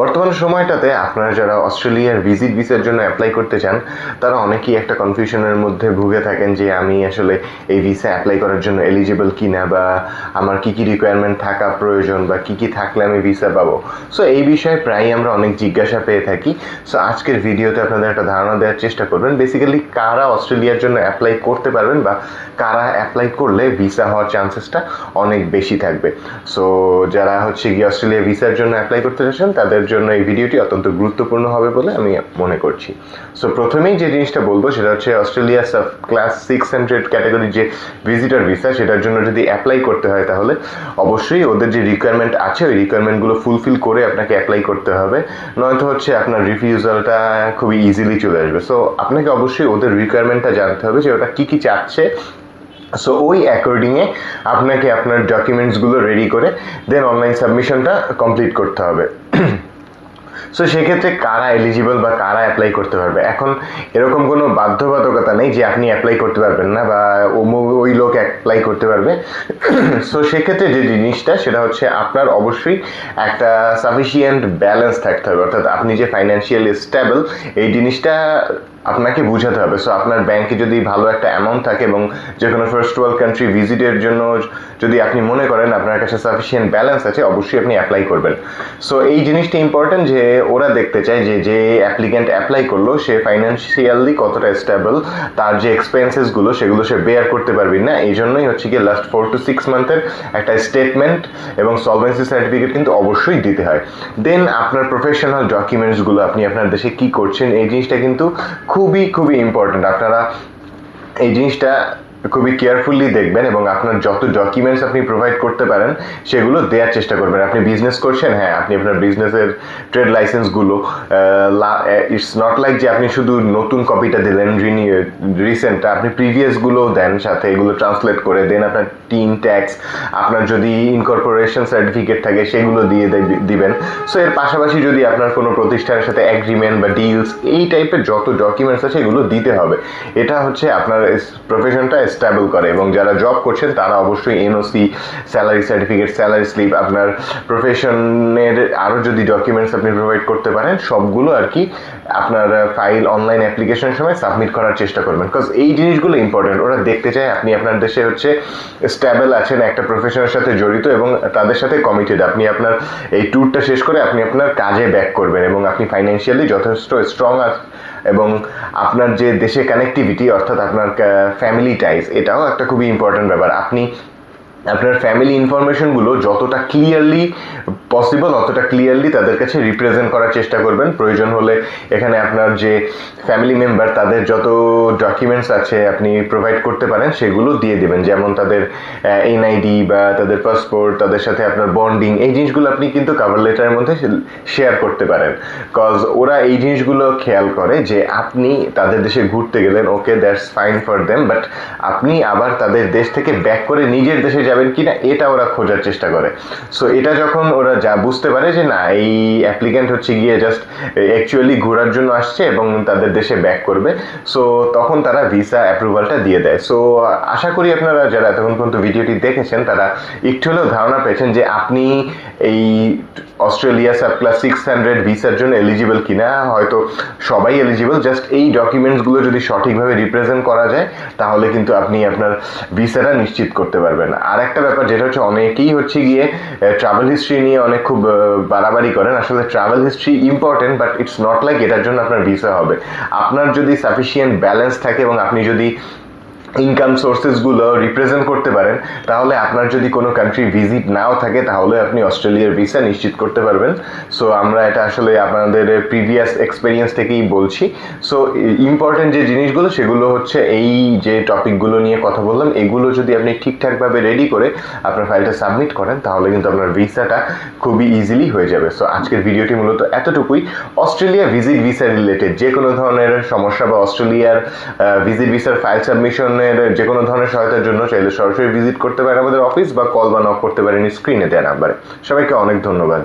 বর্তমান সময়টাতে আপনারা যারা অস্ট্রেলিয়ার ভিজিট ভিসার জন্য অ্যাপ্লাই করতে চান, তারা অনেকেই একটা কনফিউশনের মধ্যে ভুগে থাকেন যে আমি আসলে এই ভিসা অ্যাপ্লাই করার জন্য এলিজিবল কি না বা আমার কি কি রিকোয়ারমেন্ট থাকা প্রয়োজন বা কি কি থাকলে আমি ভিসা পাবো। সো এই বিষয়ে প্রায়ই আমরা অনেক জিজ্ঞাসা পেয়ে থাকি। সো আজকের ভিডিওতে আপনাদের একটা ধারণা দেওয়ার চেষ্টা করবেন। বেসিক্যালি কারা অস্ট্রেলিয়ার জন্য অ্যাপ্লাই করতে পারবেন বা কারা অ্যাপ্লাই করলে ভিসা হওয়ার চান্সেসটা অনেক বেশি থাকবে। সো যারা হচ্ছে গিয়ে অস্ট্রেলিয়া ভিসার জন্য অ্যাপ্লাই করতে চাচ্ছেন, তাদের জন্য এই ভিডিওটি অত্যন্ত গুরুত্বপূর্ণ হবে বলে আমি মনে করছি। সো প্রথমেই যে জিনিসটা বলব সেটা হচ্ছে Australia sub class six hundred ক্যাটাগরির যে ভিজিটার ভিসা সেটার জন্য যদি অ্যাপ্লাই করতে হয় তাহলে অবশ্যই ওদের যে রিকোয়ারমেন্ট আছে, ওই রিকোয়ারমেন্টগুলো ফুলফিল করে আপনাকে অ্যাপ্লাই করতে হবে। নয়তো হচ্ছে আপনার রিফিউজালটা খুবই ইজিলি চলে আসবে। সো আপনাকে অবশ্যই ওদের রিকোয়ারমেন্টটা জানতে হবে যে ওটা কী কী চাচ্ছে। সো ওই অ্যাকর্ডিংয়ে আপনাকে আপনার ডকুমেন্টসগুলো রেডি করে দেন অনলাইন সাবমিশনটা কমপ্লিট করতে হবে। সো সেক্ষেত্রে কারা এলিজিবল বা কারা অ্যাপ্লাই করতে পারবে? এখন এরকম কোনো বাধ্যবাধকতা নেই যে আপনি অ্যাপ্লাই করতে পারবেন না বা ওই লোক অ্যাপ্লাই করতে পারবে। সো সেক্ষেত্রে যে জিনিসটা, সেটা হচ্ছে আপনার অবশ্যই একটা সাফিসিয়েন্ট ব্যালেন্স থাকতে হবে। অর্থাৎ আপনি যে ফাইন্যান্সিয়াল স্টেবল এই জিনিসটা আপনাকে বুঝাতে হবে। সো আপনার ব্যাংকে যদি ভালো একটা অ্যামাউন্ট থাকে এবং যে কোনো ফার্স্ট ওয়ার্ল্ড কান্ট্রি ভিজিটের জন্য যদি আপনি মনে করেন আপনার কাছে সাফিসিয়েন্ট ব্যালেন্স আছে, অবশ্যই আপনি অ্যাপ্লাই করবেন। সো এই জিনিসটা ইম্পর্টেন্ট যে ওরা দেখতে চায় যে যে অ্যাপ্লিকেন্ট অ্যাপ্লাই করল, সে ফাইন্যান্সিয়ালি কতটা স্টেবল তার যে এক্সপেন্সেসগুলো সেগুলো সে বেয়ার করতে পারবে না। এই জন্যই হচ্ছে গিয়ে লাস্ট ফোর টু সিক্স মান্থের একটা স্টেটমেন্ট এবং সলভেন্সি সার্টিফিকেট কিন্তু অবশ্যই দিতে হয়। দেন আপনার প্রফেশনাল ডকুমেন্টসগুলো আপনি আপনার দেশে কি করছেন, এই জিনিসটা কিন্তু খুবই খুবই ইম্পর্টেন্ট আপনারা এই জিনিসটা খুবই কেয়ারফুলি দেখবেন এবং আপনার যত ডকুমেন্টস আপনি প্রোভাইড করতে পারেন, সেগুলো দেওয়ার চেষ্টা করবেন। আপনি বিজনেস করছেন হ্যাঁ আপনি আপনার বিজনেসের ট্রেড লাইসেন্সগুলো ইটস নট লাইক যে আপনি শুধু নতুন কপিটা দিলেন রিসেন্টটা আপনি প্রিভিয়াসগুলোও দেন সাথে, এগুলো ট্রান্সলেট করে দেন আপনার টিন ট্যাক্স আপনার যদি ইনকর্পোরেশন সার্টিফিকেট থাকে, সেগুলো দিয়ে দেব- দিবেন। সো এর পাশাপাশি যদি আপনার কোনো প্রতিষ্ঠানের সাথে অ্যাগ্রিমেন্ট বা ডিলস এই টাইপের যত ডকুমেন্টস আছে, এগুলো দিতে হবে। এটা হচ্ছে আপনার প্রফেশনটা স্টেবল করে এবং যারা জব করছেন, তারা অবশ্যই NOC salary certificate salary slip আপনার প্রফেশনের আরও যদি ডকুমেন্টস আপনি প্রোভাইড করতে পারেন, সবগুলো আর কি আপনার ফাইল অনলাইন অ্যাপ্লিকেশনের সময় সাবমিট করার চেষ্টা করবেন। বিকজ এই জিনিসগুলো ইম্পর্টেন্ট ওরা দেখতে চায় আপনি আপনার দেশে হচ্ছে স্টেবল আছেন, একটা প্রফেশনের সাথে জড়িত এবং তাদের সাথে কমিটেড আপনি আপনার এই ট্যুরটা শেষ করে আপনি আপনার কাজে ব্যাক করবেন এবং আপনি ফাইন্যান্সিয়ালি যথেষ্ট স্ট্রং এবং আপনার যে দেশে কানেক্টিভিটি অর্থাৎ আপনার ফ্যামিলি টাইজ এটাও একটা খুবই ইম্পর্ট্যান্ট ব্যাপার। আপনি আপনার ফ্যামিলি ইনফরমেশনগুলো যতটা ক্লিয়ারলি পসিবল অতটা ক্লিয়ারলি তাদের কাছে রিপ্রেজেন্ট করার চেষ্টা করবেন। প্রয়োজন হলে এখানে আপনার যে ফ্যামিলি মেম্বার তাদের যত ডকুমেন্টস আছে আপনি প্রোভাইড করতে পারেন, সেগুলো দিয়ে দেবেন। যেমন তাদের এনআইডি বা তাদের পাসপোর্ট তাদের সাথে আপনার বন্ডিং এই জিনিসগুলো আপনি কিন্তু কাভার লেটারের মধ্যে শেয়ার করতে পারেন। কজ ওরা এই জিনিসগুলো খেয়াল করে যে আপনি তাদের দেশে ঘুরতে গেলেন okay that's fine for them but আপনি আবার তাদের দেশ থেকে ব্যাক করে নিজের দেশে যাবেন কিনা, এটা ওরা খোঁজার চেষ্টা করে। সো এটা যখন ওরা যা বুঝতে পারে যে না, এই অ্যাপ্লিক্যান্ট হচ্ছে গিয়ে জাস্ট অ্যাকচুয়ালি ঘোরার জন্য আসছে এবং তাদের দেশে ব্যাক করবে। সো তখন তারা ভিসা অ্যাপ্রুভালটা দিয়ে দেয়। সো আশা করি আপনারা যারা এতক্ষণ পর্যন্ত ভিডিওটি দেখেছেন, তারা একটু হলেও ধারণা পেয়েছেন যে আপনি এই Australia sub class six hundred ভিসার জন্য এলিজিবল কিনা। হয়তো সবাই এলিজিবল জাস্ট এই ডকুমেন্টসগুলো যদি সঠিকভাবে রিপ্রেজেন্ট করা যায়, তাহলে কিন্তু আপনি আপনার ভিসাটা নিশ্চিত করতে পারবেন। আর একটা ব্যাপার যেটা হচ্ছে, অনেকেই হচ্ছে গিয়ে ট্রাভেল হিস্ট্রি নিয়ে অনেক খুব আহ, বাড়াবাড়ি করেন। আসলে travel history important but it's not like এটার জন্য আপনার ভিসা হবে। আপনার যদি সাফিসিয়েন্ট ব্যালেন্স থাকে এবং আপনি যদি ইনকাম সোর্সেসগুলো রিপ্রেজেন্ট করতে পারেন, তাহলে আপনার যদি কোনো কান্ট্রি ভিজিট নাও থাকে, তাহলে আপনি অস্ট্রেলিয়ার ভিসা নিশ্চিত করতে পারবেন। সো আমরা এটা আসলে আপনাদের প্রিভিয়াস এক্সপিরিয়েন্স থেকেই বলছি। সো ইম্পর্টেন্ট যে জিনিসগুলো, সেগুলো হচ্ছে এই যে টপিকগুলো নিয়ে কথা বললাম, এগুলো যদি আপনি ঠিকঠাকভাবে রেডি করে আপনার ফাইলটা সাবমিট করেন, তাহলে কিন্তু আপনার ভিসাটা খুবই ইজিলি হয়ে যাবে। সো আজকের ভিডিওটি মূলত এতটুকুই। অস্ট্রেলিয়া ভিজিট ভিসা রিলেটেড যে কোনো ধরনের সমস্যা বা অস্ট্রেলিয়ার ভিজিট ভিসার ফাইল সাবমিশনের যে কোনো ধরনের সহায়তার জন্য চাইলে সরাসরি ভিজিট করতে পারেন আমাদের অফিস বা কল বা নক করতে পারেন স্ক্রিনে দেওয়া নাম্বারে সবাইকে অনেক ধন্যবাদ।